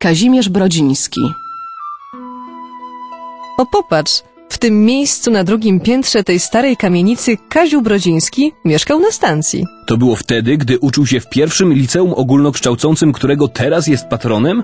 Kazimierz Brodziński. O popatrz, w tym miejscu na drugim piętrze tej starej kamienicy Kaziu Brodziński mieszkał na stacji. To było wtedy, gdy uczył się w pierwszym liceum ogólnokształcącym, którego teraz jest patronem?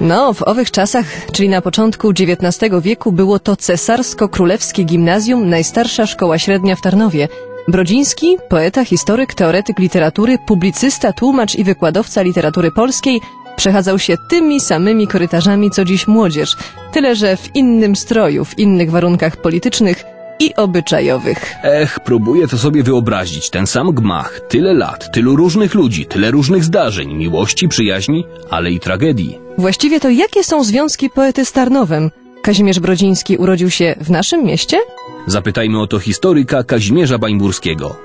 No, w owych czasach, czyli na początku XIX wieku, było to Cesarsko-Królewskie Gimnazjum, najstarsza szkoła średnia w Tarnowie. Brodziński, poeta, historyk, teoretyk literatury, publicysta, tłumacz i wykładowca literatury polskiej, przechadzał się tymi samymi korytarzami co dziś młodzież, tyle że w innym stroju, w innych warunkach politycznych i obyczajowych. Ech, próbuję to sobie wyobrazić. Ten sam gmach, tyle lat, tylu różnych ludzi, tyle różnych zdarzeń, miłości, przyjaźni, ale i tragedii. Właściwie to jakie są związki poety z Tarnowem? Kazimierz Brodziński urodził się w naszym mieście? Zapytajmy o to historyka Kazimierza Bańburskiego.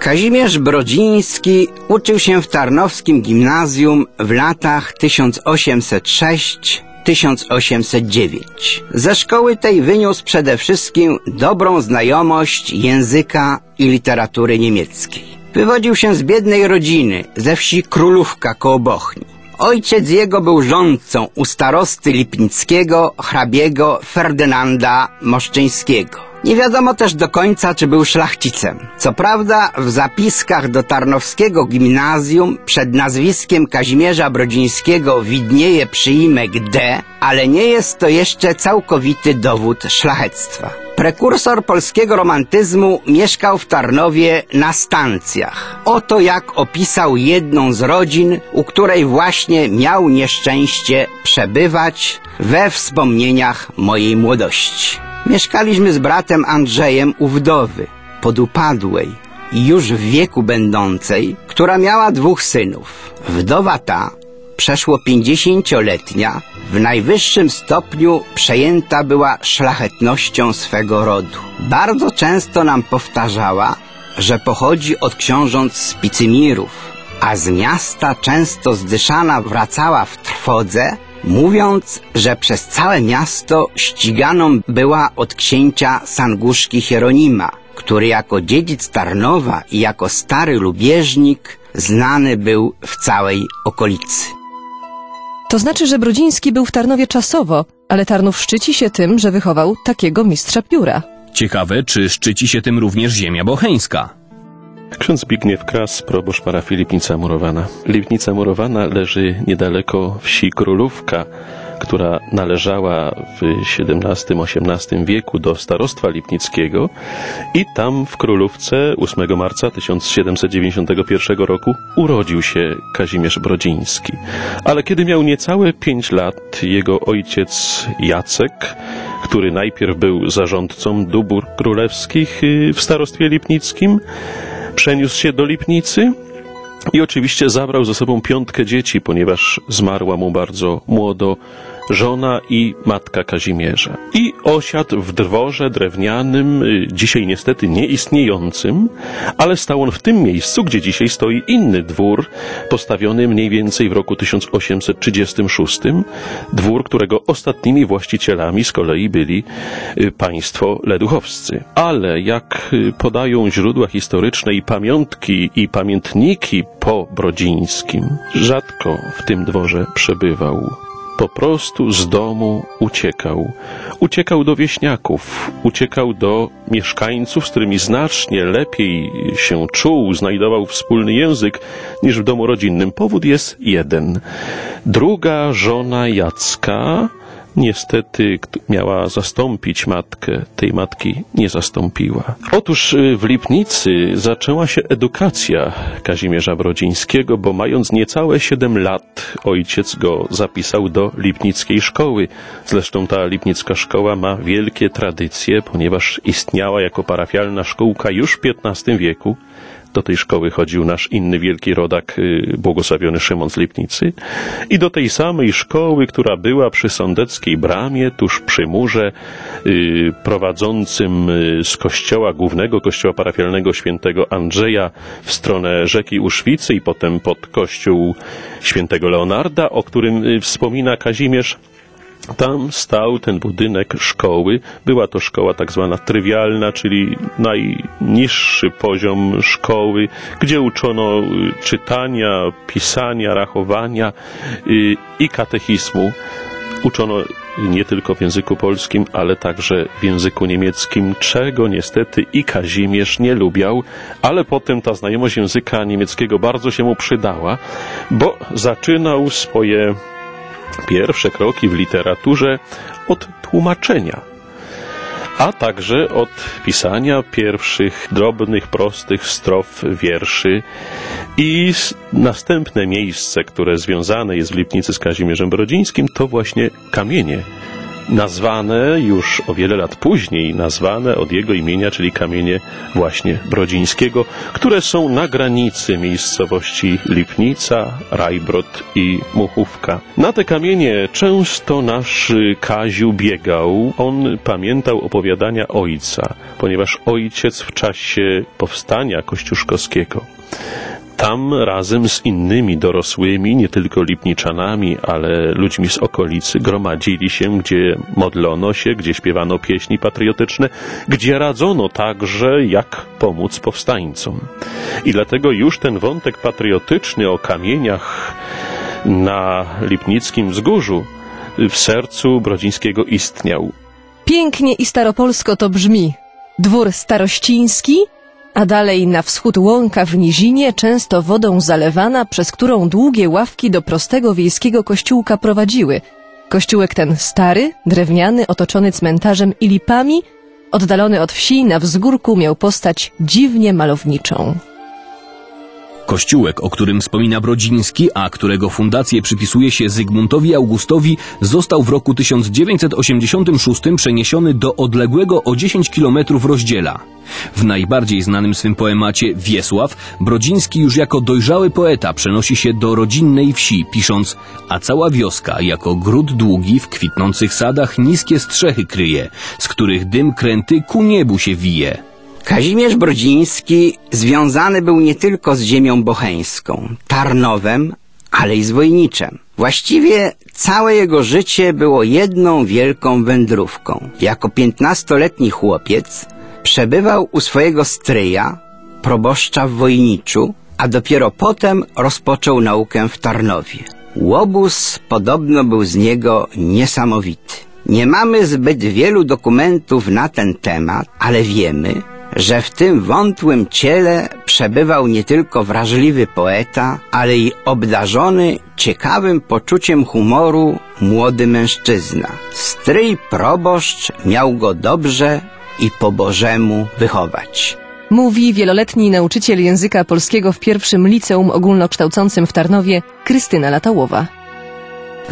Kazimierz Brodziński uczył się w Tarnowskim Gimnazjum w latach 1806-1809. Ze szkoły tej wyniósł przede wszystkim dobrą znajomość języka i literatury niemieckiej. Wywodził się z biednej rodziny ze wsi Królówka koło Bochni. Ojciec jego był rządcą u starosty Lipnickiego, hrabiego Ferdynanda Moszczyńskiego. Nie wiadomo też do końca, czy był szlachcicem. Co prawda w zapiskach do Tarnowskiego Gimnazjum przed nazwiskiem Kazimierza Brodzińskiego widnieje przyimek D, ale nie jest to jeszcze całkowity dowód szlachectwa. Prekursor polskiego romantyzmu mieszkał w Tarnowie na stancjach. Oto jak opisał jedną z rodzin, u której właśnie miał nieszczęście przebywać we wspomnieniach mojej młodości. Mieszkaliśmy z bratem Andrzejem u wdowy, podupadłej i już w wieku będącej, która miała dwóch synów. Wdowa ta, przeszło pięćdziesięcioletnia, w najwyższym stopniu przejęta była szlachetnością swego rodu. Bardzo często nam powtarzała, że pochodzi od książąt z Picymirów, a z miasta często zdyszana wracała w trwodze, mówiąc, że przez całe miasto ściganą była od księcia Sanguszki Hieronima, który jako dziedzic Tarnowa i jako stary lubieżnik znany był w całej okolicy. To znaczy, że Brodziński był w Tarnowie czasowo, ale Tarnów szczyci się tym, że wychował takiego mistrza pióra. Ciekawe, czy szczyci się tym również ziemia bocheńska. Ksiądz Zbigniew Kras, proboszcz parafii Lipnica Murowana. Lipnica Murowana leży niedaleko wsi Królówka, która należała w XVII-XVIII wieku do starostwa lipnickiego i tam w Królówce 8 marca 1791 roku urodził się Kazimierz Brodziński. Ale kiedy miał niecałe pięć lat, jego ojciec Jacek, który najpierw był zarządcą dóbr królewskich y, w starostwie lipnickim, przeniósł się do Lipnicy i oczywiście zabrał ze sobą piątkę dzieci, ponieważ zmarła mu bardzo młodo żona i matka Kazimierza. I osiadł w dworze drewnianym, y, dzisiaj niestety nieistniejącym, ale stał on w tym miejscu, gdzie dzisiaj stoi inny dwór, postawiony mniej więcej w roku 1836. Dwór, którego ostatnimi właścicielami z kolei byli y, państwo leduchowscy. Ale jak y, podają źródła historyczne i pamiątki i pamiętniki po Brodzińskim, rzadko w tym dworze przebywał po prostu z domu uciekał. Uciekał do wieśniaków, uciekał do mieszkańców, z którymi znacznie lepiej się czuł, znajdował wspólny język niż w domu rodzinnym. Powód jest jeden. Druga żona Jacka niestety miała zastąpić matkę, tej matki nie zastąpiła. Otóż y, w Lipnicy zaczęła się edukacja Kazimierza Brodzińskiego, bo mając niecałe 7 lat ojciec go zapisał do Lipnickiej Szkoły. Zresztą ta Lipnicka Szkoła ma wielkie tradycje, ponieważ istniała jako parafialna szkółka już w XV wieku. Do tej szkoły chodził nasz inny wielki rodak, y, błogosławiony Szymon z Lipnicy. I do tej samej szkoły, która była przy Sądeckiej Bramie, tuż przy murze y, prowadzącym y, z kościoła głównego, kościoła parafialnego świętego Andrzeja w stronę rzeki Uszwicy i potem pod kościół świętego Leonarda, o którym wspomina Kazimierz Tam stał ten budynek szkoły. Była to szkoła tak zwana trywialna, czyli najniższy poziom szkoły, gdzie uczono y, czytania, pisania, rachowania y, i katechizmu. Uczono nie tylko w języku polskim, ale także w języku niemieckim, czego niestety i Kazimierz nie lubiał, ale potem ta znajomość języka niemieckiego bardzo się mu przydała, bo zaczynał swoje pierwsze kroki w literaturze od tłumaczenia, a także od pisania pierwszych drobnych, prostych strof wierszy i następne miejsce, które związane jest w Lipnicy z Kazimierzem Brodzińskim, to właśnie kamienie nazwane już o wiele lat później, nazwane od jego imienia, czyli kamienie właśnie Brodzińskiego, które są na granicy miejscowości Lipnica, Rajbrod i Muchówka. Na te kamienie często nasz Kaziu biegał. On pamiętał opowiadania ojca, ponieważ ojciec w czasie powstania kościuszkowskiego tam razem z innymi dorosłymi, nie tylko lipniczanami, ale ludźmi z okolicy, gromadzili się, gdzie modlono się, gdzie śpiewano pieśni patriotyczne, gdzie radzono także, jak pomóc powstańcom. I dlatego już ten wątek patriotyczny o kamieniach na Lipnickim Wzgórzu w sercu Brodzińskiego istniał. Pięknie i staropolsko to brzmi. Dwór starościński, a dalej na wschód łąka w nizinie, często wodą zalewana, przez którą długie ławki do prostego wiejskiego kościółka prowadziły. Kościółek ten stary, drewniany, otoczony cmentarzem i lipami, oddalony od wsi na wzgórku miał postać dziwnie malowniczą. Kościółek, o którym wspomina Brodziński, a którego fundację przypisuje się Zygmuntowi Augustowi, został w roku 1986 przeniesiony do odległego o 10 kilometrów rozdziela. W najbardziej znanym swym poemacie Wiesław, Brodziński już jako dojrzały poeta przenosi się do rodzinnej wsi, pisząc A cała wioska jako gród długi w kwitnących sadach niskie strzechy kryje, z których dym kręty ku niebu się wije. Kazimierz Brodziński związany był nie tylko z ziemią bocheńską, Tarnowem, ale i z Wojniczem. Właściwie całe jego życie było jedną wielką wędrówką. Jako piętnastoletni chłopiec przebywał u swojego stryja, proboszcza w Wojniczu, a dopiero potem rozpoczął naukę w Tarnowie. Łobuz podobno był z niego niesamowity. Nie mamy zbyt wielu dokumentów na ten temat, ale wiemy, że w tym wątłym ciele przebywał nie tylko wrażliwy poeta, ale i obdarzony ciekawym poczuciem humoru młody mężczyzna. Stryj proboszcz miał go dobrze i po Bożemu wychować. Mówi wieloletni nauczyciel języka polskiego w pierwszym liceum ogólnokształcącym w Tarnowie Krystyna Latałowa.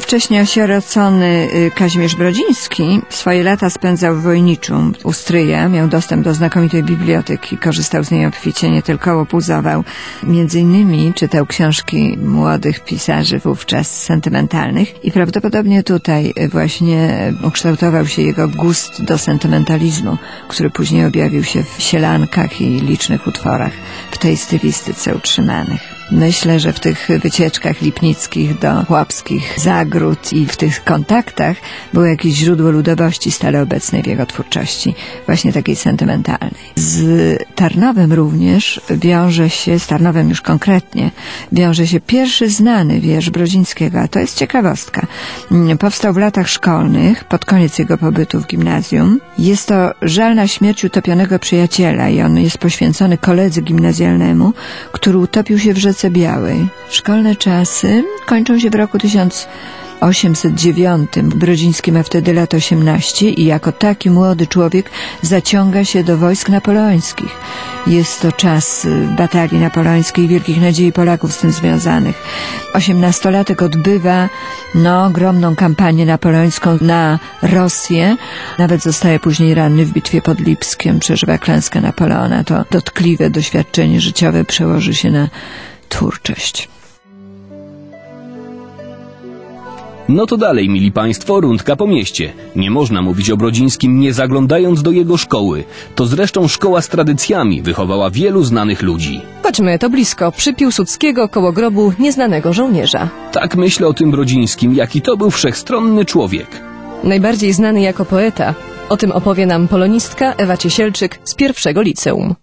Wcześniej osierocony y, Kazimierz Brodziński swoje lata spędzał w Wojniczu u stryja, miał dostęp do znakomitej biblioteki, korzystał z niej obficie, nie tylko łopuzował. Między innymi czytał książki młodych pisarzy wówczas sentymentalnych i prawdopodobnie tutaj właśnie ukształtował się jego gust do sentymentalizmu, który później objawił się w sielankach i licznych utworach w tej stylistyce utrzymanych. Myślę, że w tych wycieczkach lipnickich do chłopskich zagród i w tych kontaktach było jakieś źródło ludowości stale obecnej w jego twórczości, właśnie takiej sentymentalnej. Z Tarnowem również wiąże się, z Tarnowem już konkretnie, wiąże się pierwszy znany wiersz Brodzińskiego, a to jest ciekawostka. Powstał w latach szkolnych, pod koniec jego pobytu w gimnazjum. Jest to żal na śmierć utopionego przyjaciela i on jest poświęcony koledze gimnazjalnemu, który utopił się w Rzece Białej. Szkolne czasy kończą się w roku 1809. Brodziński ma wtedy lat 18 i jako taki młody człowiek zaciąga się do wojsk napoleońskich. Jest to czas batalii napoleońskiej wielkich nadziei Polaków z tym związanych. Osiemnastolatek odbywa no, ogromną kampanię napoleońską na Rosję. Nawet zostaje później ranny w bitwie pod Lipskiem, przeżywa klęskę Napoleona. To dotkliwe doświadczenie życiowe przełoży się na twórczość. No to dalej, mili Państwo, rundka po mieście. Nie można mówić o Brodzińskim nie zaglądając do jego szkoły. To zresztą szkoła z tradycjami wychowała wielu znanych ludzi. Chodźmy, to blisko, przy Piłsudskiego koło grobu nieznanego żołnierza. Tak myślę o tym Brodzińskim, jaki to był wszechstronny człowiek. najbardziej znany jako poeta. O tym opowie nam polonistka Ewa Ciesielczyk z pierwszego liceum.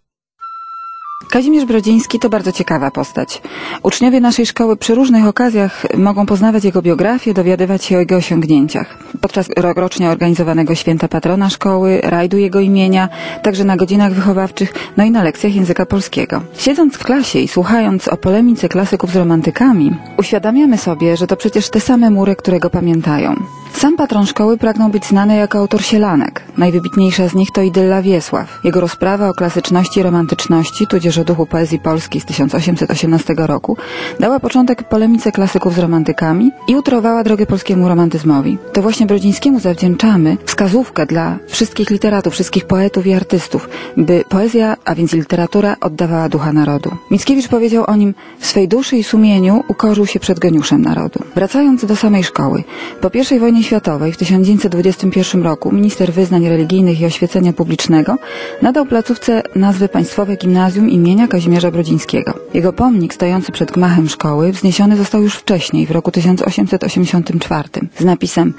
Kazimierz Brodziński to bardzo ciekawa postać. Uczniowie naszej szkoły przy różnych okazjach mogą poznawać jego biografię, dowiadywać się o jego osiągnięciach. Podczas rokrocznie organizowanego święta patrona szkoły, rajdu jego imienia, także na godzinach wychowawczych, no i na lekcjach języka polskiego. Siedząc w klasie i słuchając o polemice klasyków z romantykami, uświadamiamy sobie, że to przecież te same mury, które go pamiętają. Sam patron szkoły pragnął być znany jako autor sielanek. Najwybitniejsza z nich to Idylla Wiesław. Jego rozprawa o klasyczności romantyczności, tudzież o duchu poezji polskiej z 1818 roku, dała początek polemice klasyków z romantykami i utrowała drogę polskiemu romantyzmowi. To właśnie Brodzińskiemu zawdzięczamy wskazówkę dla wszystkich literatów, wszystkich poetów i artystów, by poezja, a więc literatura, oddawała ducha narodu. Mickiewicz powiedział o nim, w swej duszy i sumieniu ukorzył się przed geniuszem narodu. Wracając do samej szkoły, po pierwszej wojnie światowej w 1921 roku minister wyznań religijnych i oświecenia publicznego nadał placówce nazwę Państwowe Gimnazjum imienia Kazimierza Brodzińskiego. Jego pomnik stojący przed gmachem szkoły wzniesiony został już wcześniej, w roku 1884 z napisem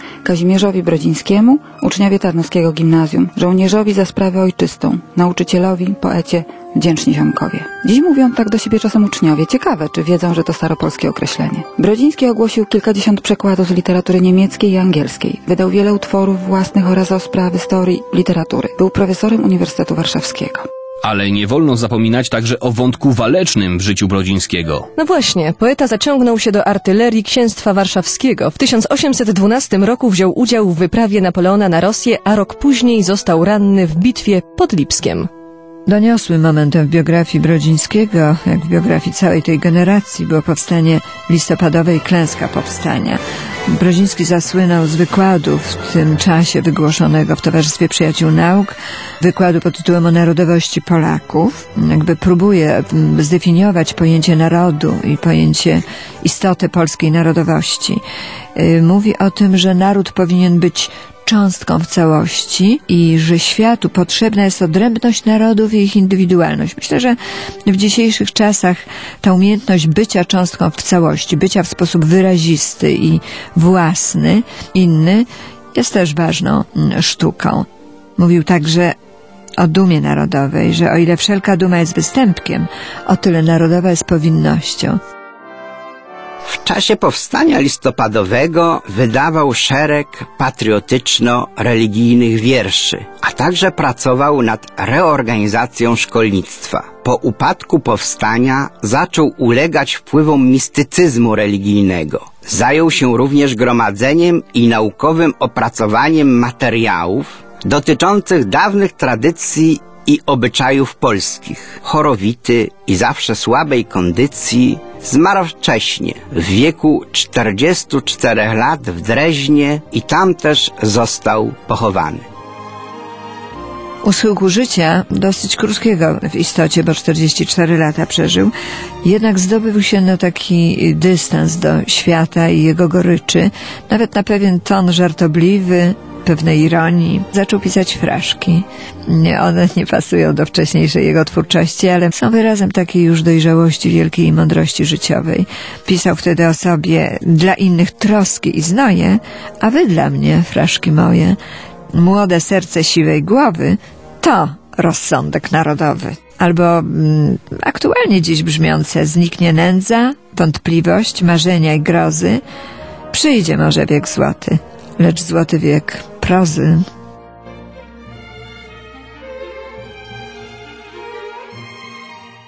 Kazimierzowi Brodzińskiemu, uczniowie Tarnowskiego Gimnazjum, żołnierzowi za sprawę ojczystą, nauczycielowi, poecie, wdzięczni ziomkowie. Dziś mówią tak do siebie czasem uczniowie. Ciekawe, czy wiedzą, że to staropolskie określenie. Brodziński ogłosił kilkadziesiąt przekładów z literatury niemieckiej i angielskiej. Wydał wiele utworów własnych oraz o sprawy historii, literatury. Był profesorem Uniwersytetu Warszawskiego. Ale nie wolno zapominać także o wątku walecznym w życiu Brodzińskiego. No właśnie, poeta zaciągnął się do artylerii księstwa warszawskiego. W 1812 roku wziął udział w wyprawie Napoleona na Rosję, a rok później został ranny w bitwie pod Lipskiem. Doniosłym momentem w biografii Brodzińskiego, jak w biografii całej tej generacji, było powstanie listopadowe i klęska powstania. Brodziński zasłynął z wykładu w tym czasie wygłoszonego w Towarzystwie Przyjaciół Nauk, wykładu pod tytułem o narodowości Polaków. Jakby próbuje zdefiniować pojęcie narodu i pojęcie istoty polskiej narodowości. Mówi o tym, że naród powinien być cząstką w całości i że światu potrzebna jest odrębność narodów i ich indywidualność. Myślę, że w dzisiejszych czasach ta umiejętność bycia cząstką w całości, bycia w sposób wyrazisty i własny, inny, jest też ważną mm, sztuką. Mówił także o dumie narodowej, że o ile wszelka duma jest występkiem, o tyle narodowa jest powinnością. W czasie powstania listopadowego wydawał szereg patriotyczno-religijnych wierszy, a także pracował nad reorganizacją szkolnictwa. Po upadku powstania zaczął ulegać wpływom mistycyzmu religijnego. Zajął się również gromadzeniem i naukowym opracowaniem materiałów dotyczących dawnych tradycji i obyczajów polskich. Chorowity i zawsze słabej kondycji zmarł wcześnie, w wieku 44 lat w Dreźnie i tam też został pochowany. U schyłku życia, dosyć krótkiego w istocie, bo 44 lata przeżył, jednak zdobył się na taki dystans do świata i jego goryczy, nawet na pewien ton żartobliwy, pewnej ironii. Zaczął pisać fraszki. One nie pasują do wcześniejszej jego twórczości, ale są wyrazem takiej już dojrzałości wielkiej mądrości życiowej. Pisał wtedy o sobie dla innych troski i znoje, a wy dla mnie, fraszki moje, młode serce siwej głowy, to rozsądek narodowy. Albo mm, aktualnie dziś brzmiące zniknie nędza, wątpliwość, marzenia i grozy, przyjdzie może wiek złoty, lecz złoty wiek prozy